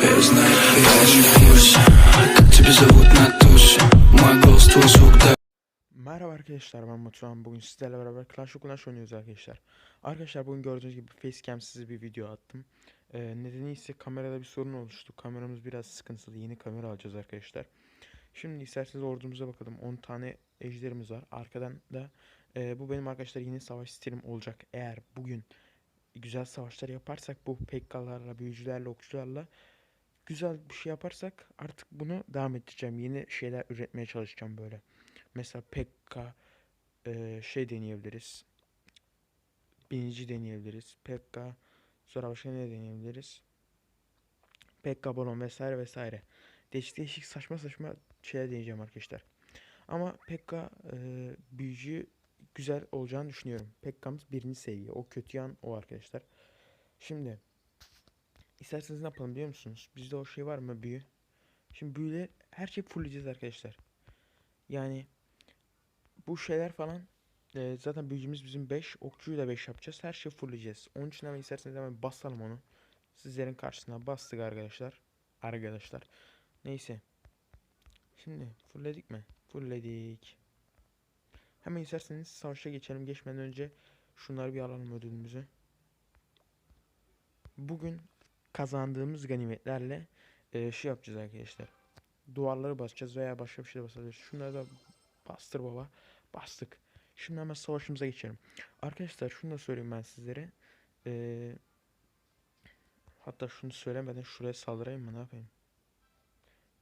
Я знаю, я же в курсе Как тебя зовут на тусе Мой голос, твой звук, да Merhaba arkadaşlar ben Batuhan. Bugün sizlerle beraber Clash of Clans oynuyoruz arkadaşlar. Arkadaşlar bugün gördüğünüz gibi facecam'siz bir video attım. Ee, nedeni ise kamerada bir sorun oluştu. Kameramız biraz sıkıntılı. Yeni kamera alacağız arkadaşlar. Şimdi isterseniz ordumuza bakalım. 10 tane ejderimiz var. Arkadan da e, bu benim arkadaşlar yeni savaş stilim olacak. Eğer bugün güzel savaşlar yaparsak bu pekkalarla, büyücülerle, okçularla güzel bir şey yaparsak artık bunu devam ettireceğim. Yeni şeyler üretmeye çalışacağım böyle. Mesela Pekka eee, şey deneyebiliriz. Binici deneyebiliriz. Pekka sonra başka ne deneyebiliriz? Pekka balon vesaire vesaire. Değişik değişik saçma saçma şeyler deneyeceğim arkadaşlar. Ama Pekka eee büyücü güzel olacağını düşünüyorum. Pekka'mız birinci seviye. O kötü yan o arkadaşlar. Şimdi isterseniz ne yapalım biliyor musunuz? Bizde o şey var mı büyü? Şimdi büyüle her şeyi fullleyeceğiz arkadaşlar. Yani bu şeyler falan e, zaten büyücümüz bizim 5. Okçuyu da 5 yapacağız. Her şeyi fullleyeceğiz. Onun için hemen isterseniz hemen basalım onu. Sizlerin karşısına bastık arkadaşlar. Arkadaşlar. Neyse. Şimdi fullledik mi? Fullledik. Hemen isterseniz savaşa geçelim. Geçmeden önce şunları bir alalım ödülümüzü. Bugün kazandığımız ganimetlerle e, şey yapacağız arkadaşlar. Duvarları basacağız veya başka bir şey de basacağız. Şunları da Bastır baba. Bastık. Şimdi hemen savaşımıza geçelim. Arkadaşlar şunu da söyleyeyim ben sizlere. Ee, hatta şunu söylemeden şuraya saldırayım mı ne yapayım?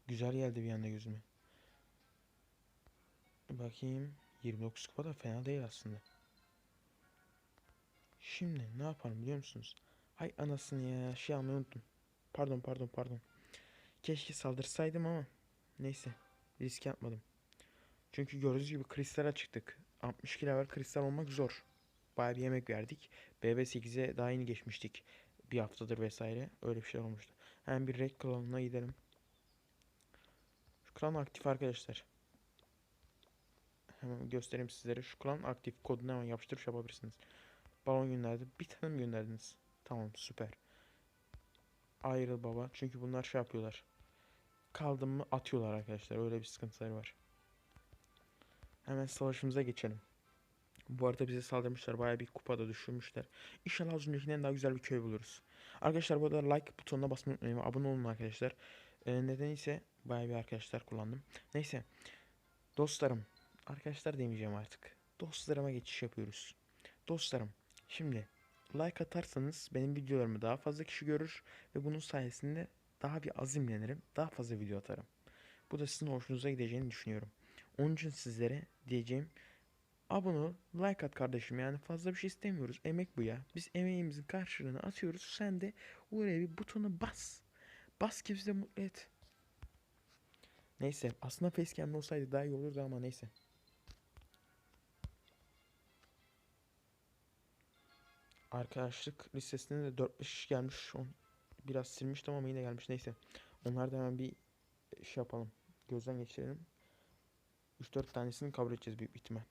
Güzel geldi bir anda gözüme. Bakayım. 29 kupa da fena değil aslında. Şimdi ne yapalım biliyor musunuz? Hay anasını ya şey almayı unuttum. Pardon pardon pardon. Keşke saldırsaydım ama neyse riske atmadım. Çünkü gördüğünüz gibi kristale çıktık. 62 level kristal olmak zor. Bayağı bir yemek verdik. BB8'e daha yeni geçmiştik. Bir haftadır vesaire. Öyle bir şey olmuştu. Hemen bir Red klanına gidelim. Şu klan aktif arkadaşlar. Hemen göstereyim sizlere. Şu klan aktif. Kodunu hemen yapıştırıp yapabilirsiniz. Balon gönderdi. Bir tane mi gönderdiniz? Tamam süper. Ayrıl baba. Çünkü bunlar şey yapıyorlar. Kaldım mı atıyorlar arkadaşlar. Öyle bir sıkıntıları var. Hemen savaşımıza geçelim. Bu arada bize saldırmışlar. Bayağı bir kupada düşürmüşler. İnşallah az öncekinden daha güzel bir köy buluruz. Arkadaşlar bu arada like butonuna basmayı unutmayın. Abone olun arkadaşlar. Ee, neden ise bayağı bir arkadaşlar kullandım. Neyse. Dostlarım. Arkadaşlar demeyeceğim artık. Dostlarıma geçiş yapıyoruz. Dostlarım. Şimdi like atarsanız benim videolarımı daha fazla kişi görür. Ve bunun sayesinde daha bir azimlenirim. Daha fazla video atarım. Bu da sizin hoşunuza gideceğini düşünüyorum. Onun için sizlere diyeceğim abone ol, like at kardeşim yani fazla bir şey istemiyoruz. Emek bu ya. Biz emeğimizin karşılığını atıyoruz. Sen de oraya bir butona bas. Bas ki bizi mutlu et. Neyse aslında facecam'de olsaydı daha iyi olurdu ama neyse. Arkadaşlık listesinde de 4-5 kişi gelmiş. On, biraz silmiştim ama yine gelmiş. Neyse. Onları da hemen bir şey yapalım. Gözden geçirelim. 3-4 tanesini kabul edeceğiz büyük ihtimal.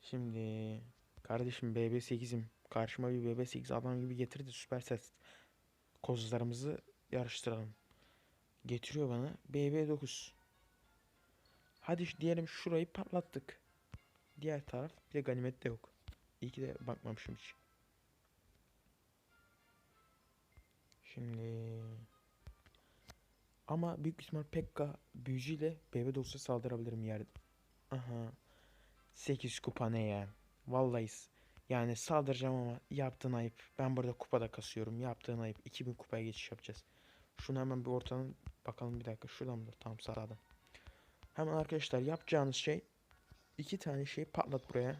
Şimdi kardeşim BB8'im. Karşıma bir BB8 adam gibi getirdi süper ses. Kozlarımızı yarıştıralım. Getiriyor bana BB9. Hadi diyelim şurayı patlattık. Diğer taraf bir de ganimet de yok. İyi ki de bakmamışım hiç. Şimdi ama büyük ihtimal Pekka büyücüyle BB9'a saldırabilirim yerde. Aha. 8 kupa ne ya? Vallahi yani saldıracağım ama yaptığın ayıp. Ben burada kupada kasıyorum. Yaptığın ayıp. 2000 kupaya geçiş yapacağız. Şunu hemen bir ortadan bakalım bir dakika. Şuradan mı? Tamam sağdan. Hemen arkadaşlar yapacağınız şey iki tane şey patlat buraya.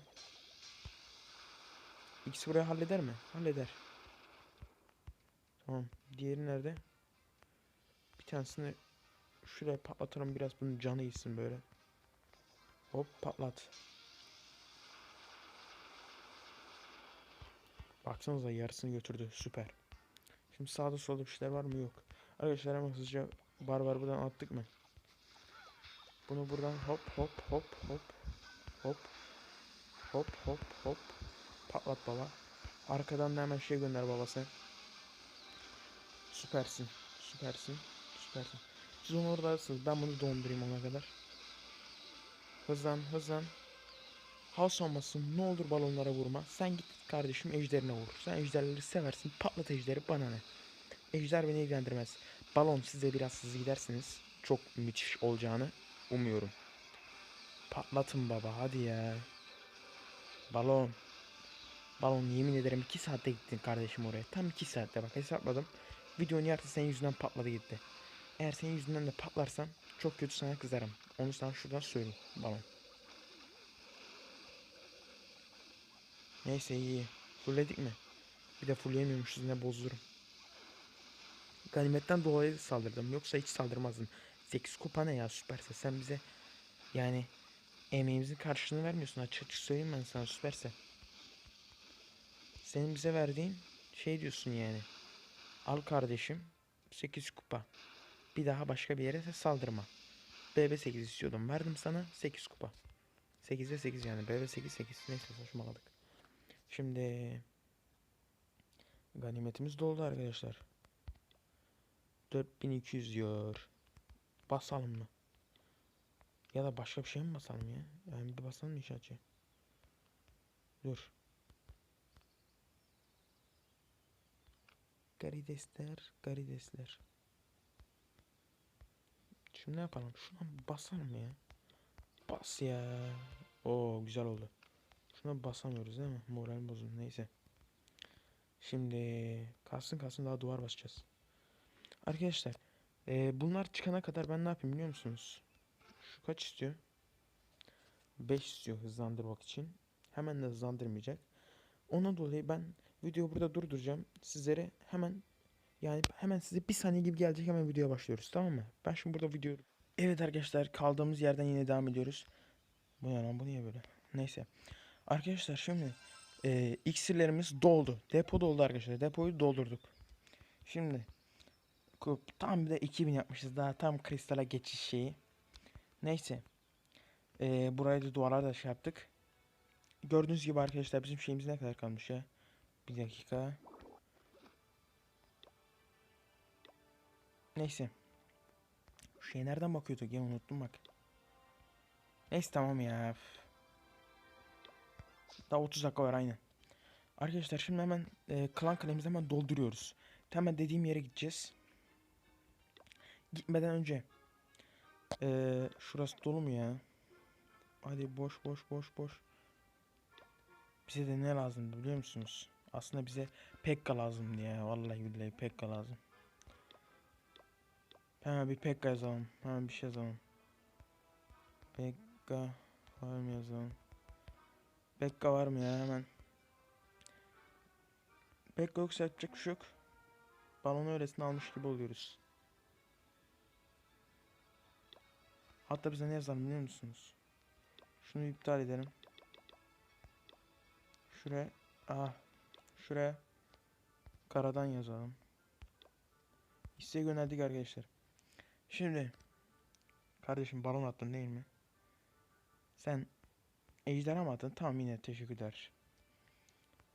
İkisi buraya halleder mi? Halleder. Tamam. Diğeri nerede? Bir tanesini şuraya patlatalım biraz bunun canı gitsin böyle. Hop patlat. Baksanıza yarısını götürdü. Süper. Şimdi sağda solda bir şeyler var mı? Yok. Arkadaşlar hemen hızlıca barbar buradan attık mı? Bunu buradan hop hop hop hop hop hop hop hop patlat baba. Arkadan da hemen şey gönder baba sen. Süpersin. Süpersin. Süpersin. Siz onu orada alırsınız. Ben bunu dondurayım ona kadar. Hızlan hızlan. Has olmasın. Ne olur balonlara vurma. Sen git kardeşim ejderine vur. Sen ejderleri seversin. Patlat ejderi bana ne. Ejder beni ilgilendirmez. Balon size biraz hızlı gidersiniz. Çok müthiş olacağını umuyorum. Patlatın baba hadi ya. Balon. Balon yemin ederim 2 saatte gittin kardeşim oraya. Tam 2 saatte bak hesapladım. Videonun yarısı senin yüzünden patladı gitti. Eğer senin yüzünden de patlarsam çok kötü sana kızarım. Onu sana şuradan söyleyeyim balon. Neyse iyi. Fullledik mi? Bir de fullleyemiyormuşuz yine bozdurum. Ganimetten dolayı saldırdım. Yoksa hiç saldırmazdım. 8 kupa ne ya süperse sen bize yani emeğimizin karşılığını vermiyorsun açık açık söyleyeyim ben sana süperse. Senin bize verdiğin şey diyorsun yani. Al kardeşim 8 kupa. Bir daha başka bir yere saldırma. BB8 istiyordum. Verdim sana 8 kupa. 8'e 8 yani. BB8 8. Neyse saçmaladık. Şimdi ganimetimiz doldu arkadaşlar. 4200 diyor. Basalım mı? Ya da başka bir şey mi basalım ya? Yani bir basalım inşaatçı. Dur. Garidesler, garidesler. Şimdi ne yapalım? Şuna basalım ya. Bas ya. Oo güzel oldu. Şuna basamıyoruz değil mi? Moral bozun. Neyse. Şimdi kalsın kalsın daha duvar basacağız. Arkadaşlar eee, bunlar çıkana kadar ben ne yapayım biliyor musunuz? Şu kaç istiyor? 5 istiyor hızlandırmak için. Hemen de hızlandırmayacak. Ona dolayı ben videoyu burada durduracağım. Sizlere hemen yani hemen size bir saniye gibi gelecek hemen videoya başlıyoruz tamam mı? Ben şimdi burada video... Evet arkadaşlar kaldığımız yerden yine devam ediyoruz. Bu ne lan bu niye böyle? Neyse. Arkadaşlar şimdi e, iksirlerimiz doldu. Depo doldu arkadaşlar. Depoyu doldurduk. Şimdi tam bir de 2000 yapmışız. Daha tam kristala geçiş şeyi. Neyse. E, buraya da duvarlar da şey yaptık. Gördüğünüz gibi arkadaşlar bizim şeyimiz ne kadar kalmış ya? Bir dakika. Neyse. Şu şey nereden bakıyorduk ya unuttum bak. Neyse tamam ya. Daha 30 dakika var aynen. Arkadaşlar şimdi hemen e, klan kalemizi hemen dolduruyoruz. Hemen dediğim yere gideceğiz. Gitmeden önce. E, şurası dolu mu ya? Hadi boş boş boş boş. Bize de ne lazımdı biliyor musunuz? Aslında bize Pekka lazımdı ya. Vallahi billahi Pekka lazım. Hemen bir Pekka yazalım. Hemen bir şey yazalım. Pekka var mı yazalım? Pekka var mı ya hemen? Pekka yoksa yapacak bir şey yok. Balonu öylesine almış gibi oluyoruz. Hatta bize ne yazalım biliyor musunuz? Şunu iptal edelim. Şuraya ah şuraya karadan yazalım. İsteğe yöneldik arkadaşlar. Şimdi kardeşim balon attın değil mi? Sen ejderha mı attın? Tamam yine teşekkürler.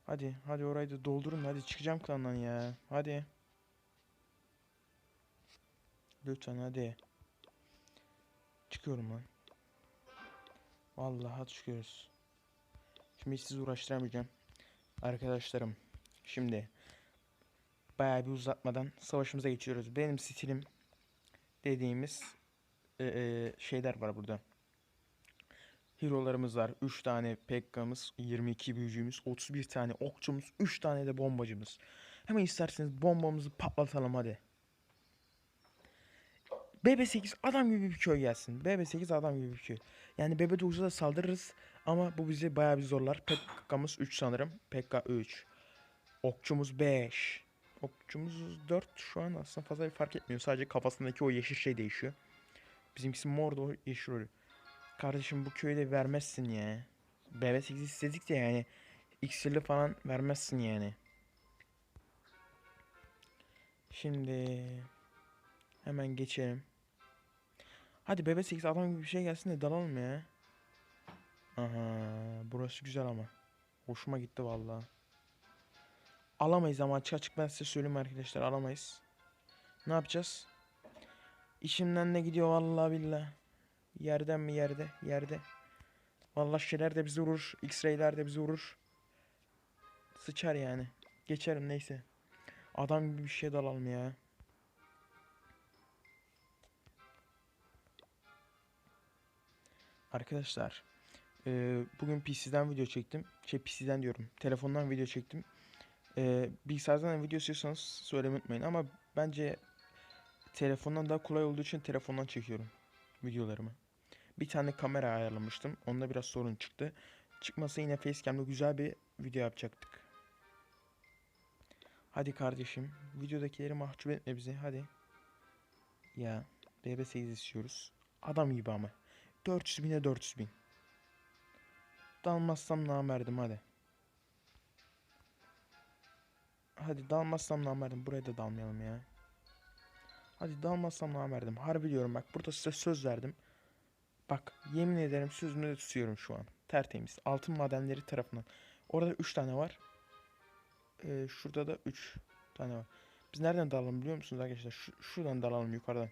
Hadi hadi orayı da doldurun hadi çıkacağım klandan ya. Hadi. Lütfen hadi. Çıkıyorum lan. Vallahi çıkıyoruz. Şimdi sizi uğraştıramayacağım. Arkadaşlarım. Şimdi bayağı bir uzatmadan savaşımıza geçiyoruz. Benim stilim dediğimiz e, e, şeyler var burada. Hero'larımız var. 3 tane Pekka'mız, 22 büyücümüz, 31 tane okçumuz, 3 tane de bombacımız. Hemen isterseniz bombamızı patlatalım hadi. BB8 adam gibi bir köy gelsin. BB8 adam gibi bir köy. Yani BB9'a da saldırırız ama bu bizi bayağı bir zorlar. Pekka'mız 3 sanırım. Pekka 3. Okçumuz 5. Okçumuz 4 şu an aslında fazla bir fark etmiyor. Sadece kafasındaki o yeşil şey değişiyor. Bizimkisi mor da o yeşil oluyor. Kardeşim bu köyü de vermezsin ya. BB8 istedik de yani iksirli falan vermezsin yani. Şimdi hemen geçelim. Hadi BB8 adam gibi bir şey gelsin de dalalım ya. Aha burası güzel ama. Hoşuma gitti vallahi. Alamayız ama açık açık ben size söyleyeyim arkadaşlar alamayız. Ne yapacağız? İçimden ne gidiyor vallahi billah. Yerden mi yerde? Yerde. Vallahi şeyler de bizi vurur. X-ray'ler de bizi vurur. Sıçar yani. Geçerim neyse. Adam gibi bir şey dalalım ya. Arkadaşlar. bugün PC'den video çektim. Şey PC'den diyorum. Telefondan video çektim. Eee bilgisayardan da video istiyorsanız söylemeyi unutmayın. Ama bence telefondan daha kolay olduğu için telefondan çekiyorum videolarımı. Bir tane kamera ayarlamıştım. Onda biraz sorun çıktı. Çıkmasa yine facecam'da güzel bir video yapacaktık. Hadi kardeşim. Videodakileri mahcup etme bizi. Hadi. Ya. BB8 istiyoruz. Adam gibi ama. 400 bine 400 bin. Dalmazsam namerdim hadi. Hadi dalmazsam namerdim. Buraya da dalmayalım ya. Hadi dalmazsam namerdim. Harbi diyorum bak. Burada size söz verdim. Bak yemin ederim sözümü de tutuyorum şu an. Tertemiz. Altın madenleri tarafından. Orada 3 tane var. Ee, şurada da 3 tane var. Biz nereden dalalım biliyor musunuz arkadaşlar? Şu, şuradan dalalım yukarıdan.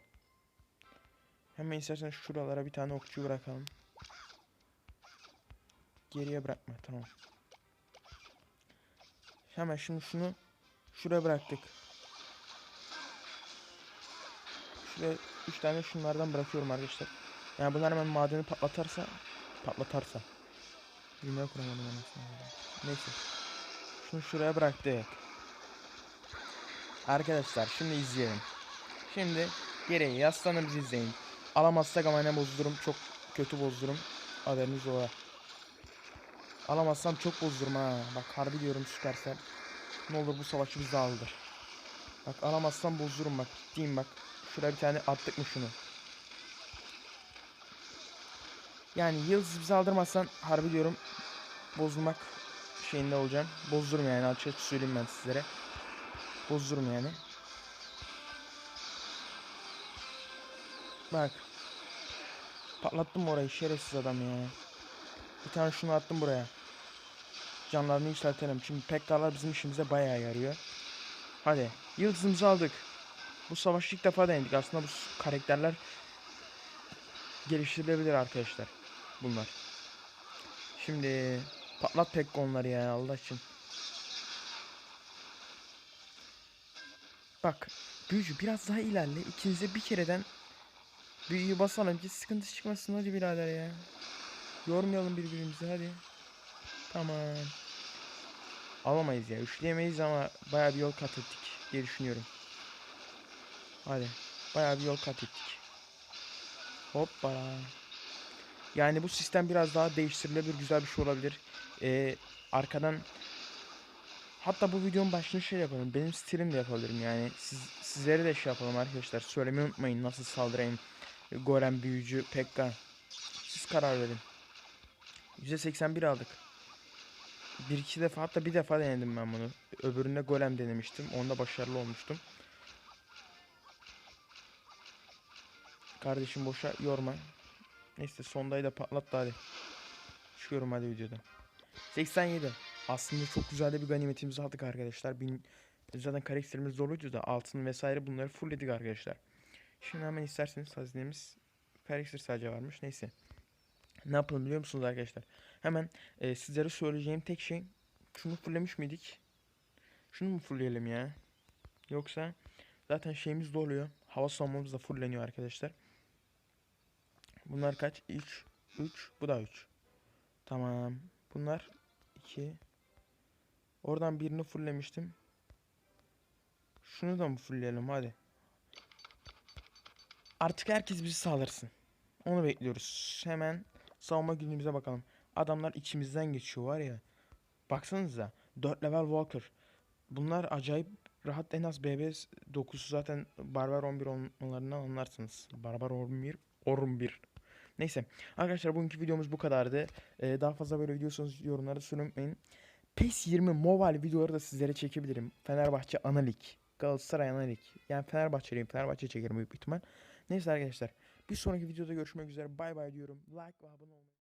Hemen istersen şuralara bir tane okçu bırakalım. Geriye bırakma tamam. Hemen şimdi şunu şuraya bıraktık. Şuraya 3 tane şunlardan bırakıyorum arkadaşlar. Yani bunlar hemen madeni patlatarsa patlatarsa. Cümle kuramadım avradım. Neyse. Şunu şuraya bıraktık. Arkadaşlar şimdi izleyelim. Şimdi gereği yaslanın bizi izleyin. Alamazsak ama yine bozdururum. Çok kötü bozdururum. Haberiniz ola. Alamazsam çok bozdururum ha. Bak harbi diyorum Süpersel. Ne olur bu savaşı bize aldır. Bak alamazsam bozdururum bak. Ciddiyim bak. Şuraya bir tane attık mı şunu. Yani yıldız bize aldırmazsan harbi diyorum bozulmak şeyinde olacağım. Bozdururum yani açıkça söyleyeyim ben sizlere. Bozdururum yani. Bak. Patlattım orayı şerefsiz adam ya. Bir tane şunu attım buraya. Canlarını yükseltelim. Çünkü pekkalar bizim işimize bayağı yarıyor. Hadi. Yıldızımızı aldık. Bu savaş ilk defa denedik. Aslında bu karakterler geliştirilebilir arkadaşlar. Bunlar. Şimdi patlat pek onları ya Allah için. Bak büyücü biraz daha ilerle. İkinize bir kereden büyüyü basalım ki sıkıntı çıkmasın hadi birader ya. Yormayalım birbirimizi hadi. Tamam. Alamayız ya. Üçleyemeyiz ama bayağı bir yol kat ettik diye düşünüyorum. Hadi. Bayağı bir yol kat ettik. Hoppa. Yani bu sistem biraz daha değiştirilebilir. Güzel bir şey olabilir. Ee, arkadan Hatta bu videonun başını şey yapalım. Benim stilim de yapabilirim yani. Siz, sizlere de şey yapalım arkadaşlar. Söylemeyi unutmayın nasıl saldırayım. Gorem, büyücü, Pekka. Siz karar verin. %81 aldık. Bir iki defa hatta bir defa denedim ben bunu. Öbüründe golem denemiştim. Onda başarılı olmuştum. Kardeşim boşa yorma. Neyse sondayı da patlattı hadi. Çıkıyorum hadi videoda. 87. Aslında çok güzel de bir ganimetimizi aldık arkadaşlar. Bin, zaten karakterimiz zorluydu da altın vesaire bunları fullledik arkadaşlar. Şimdi hemen isterseniz hazinemiz karakter sadece varmış. Neyse. Ne yapalım biliyor musunuz arkadaşlar? Hemen e, sizlere söyleyeceğim tek şey şunu fulllemiş miydik? Şunu mu fullleyelim ya? Yoksa zaten şeyimiz doluyor. Hava savunmamız da fullleniyor arkadaşlar. Bunlar kaç? 3 3 bu da 3. Tamam. Bunlar 2 Oradan birini fulllemiştim. Şunu da mı fullleyelim hadi. Artık herkes bizi saldırsın. Onu bekliyoruz. Hemen savunma günümüze bakalım. Adamlar içimizden geçiyor var ya. Baksanıza. 4 level Walker. Bunlar acayip rahat en az BB 9'u zaten Barbar 11 olmalarından anlarsınız. Barbar 11 11. Neyse. Arkadaşlar bugünkü videomuz bu kadardı. Ee, daha fazla böyle videosunuz yorumlara unutmayın. PES 20 mobile videoları da sizlere çekebilirim. Fenerbahçe Analik. Galatasaray Analik. Yani Fenerbahçeliyim. Fenerbahçe çekerim büyük ihtimal. Neyse arkadaşlar. Bir sonraki videoda görüşmek üzere. Bay bay diyorum. Like ve abone olmayı